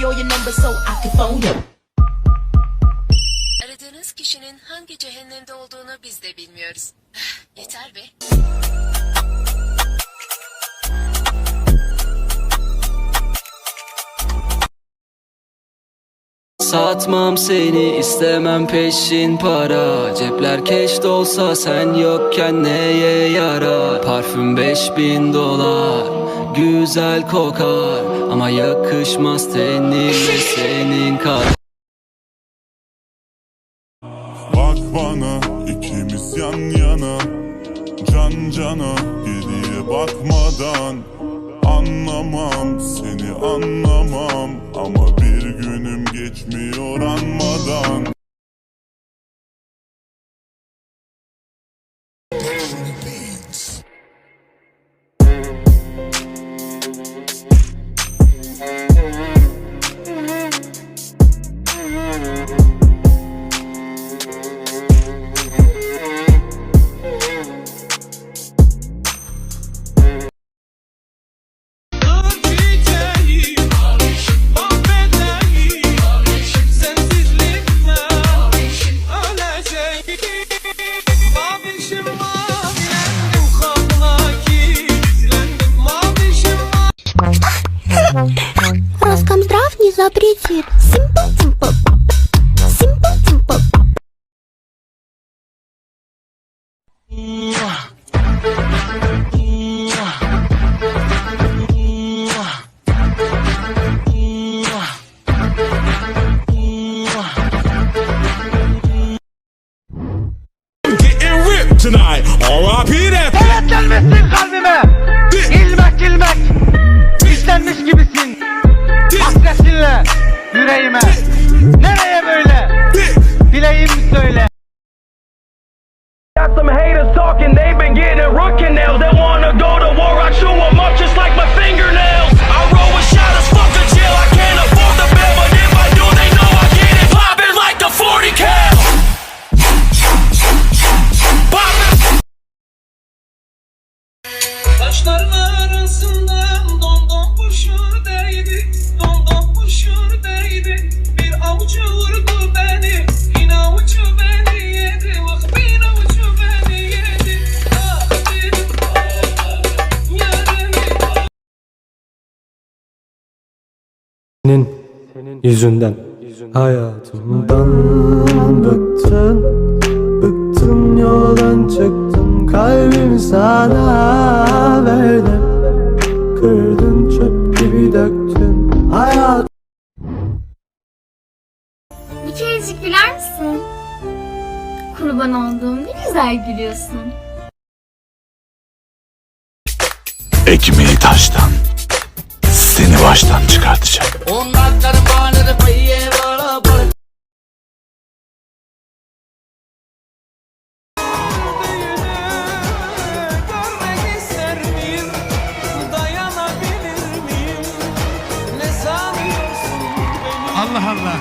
me all your numbers so I can phone you. Aradığınız kişinin hangi cehennemde olduğunu biz de bilmiyoruz. Yeter be. Satmam seni istemem peşin para Cepler keş dolsa sen yokken neye yarar Parfüm 5000 dolar Güzel kokar Ama yakışmaz tenime senin kadar Bak bana ikimiz yan yana Can cana geriye bakmadan Anlamam seni anlamam Ama bir günüm geçmiyor anmadan запретит. Сим Got some haters talking, they've been getting root canals. They wanna go to war, I chew 'em up just like my fingernails. I roll with shot as fuck a jail, I can't afford the bill, but if I do, they know I get it poppin' like the 40 cal. Poppin'. Taşların arasından yüzünden hayatımdan bıktın Bıktım yoldan çıktım kalbimi sana verdim Kırdın çöp gibi döktün hayat Bir kerecik güler misin? Kurban olduğum ne güzel gülüyorsun. Ekmeği taştan. Sanıyorsun beni? Allah Allah.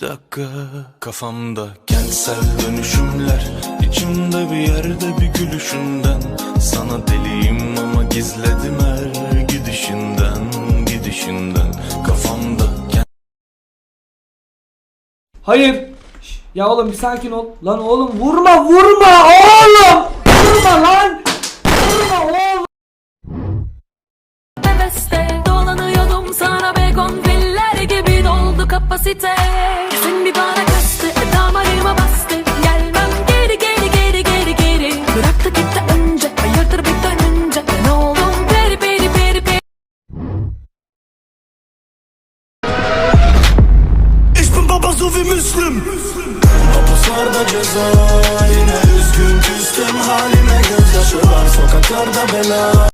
Bir dakika. Kafamda kentsel dönüşümler içimde bir yerde bir gülüşünden. Sana deliyim ama gizledim her gidişinden Gidişinden. Kafamda Hayır. Ya oğlum bir sakin ol. Lan oğlum vurma vurma oğlum. Vurma lan. Vurma oğlum. Beste dolanıyordum sana begon filler gibi doldu kapasite. Nazuvi Müslüm. Mahpuslarda ceza yine üzgün küstüm halime gözyaşı var. Sokaklarda bela.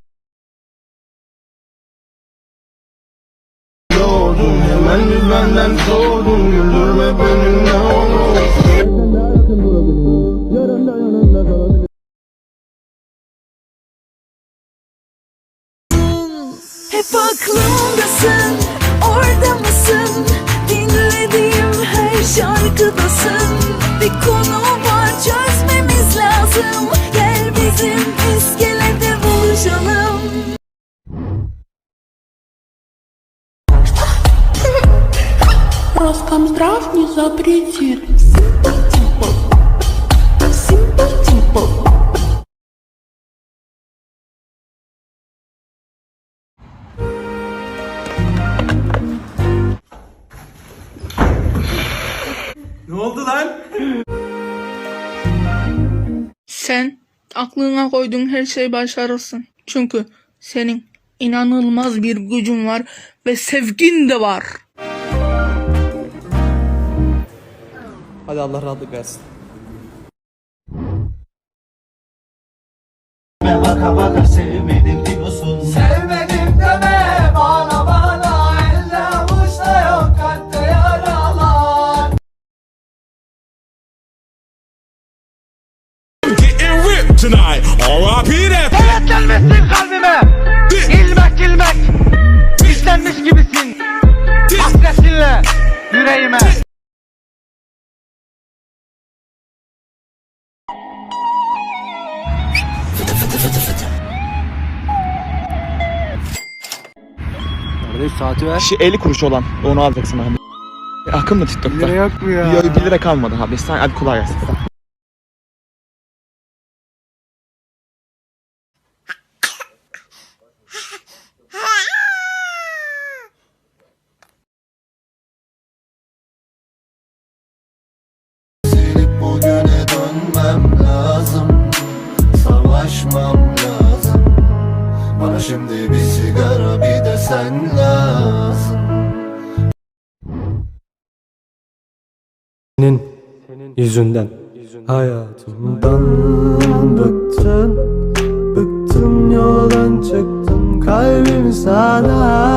Doğdun hemen benden soğudun güldürme beni ne olur. Hep aklım şarkıdasın Bir konu var çözmemiz lazım Gel bizim iskelede buluşalım Роскомздрав не запретит. Sen aklına koyduğun her şeyi başarırsın. Çünkü senin inanılmaz bir gücün var ve sevgin de var. Hadi Allah rahatlık versin. Baka baka sevmedim Kardeş saati ver. Şu 50 kuruş olan onu alacaksın abi. Akım mı TikTok'ta? yok mu ya? Yok 1 lira kalmadı abi. Sen hadi kolay gelsin. Silip bugüne dönmem lazım Savaşmam lazım Şimdi bir sigara bir de sen lazım. Senin yüzünden. Hayatımdan bıktın Bıktım. Yoldan çıktım. Kalbim sana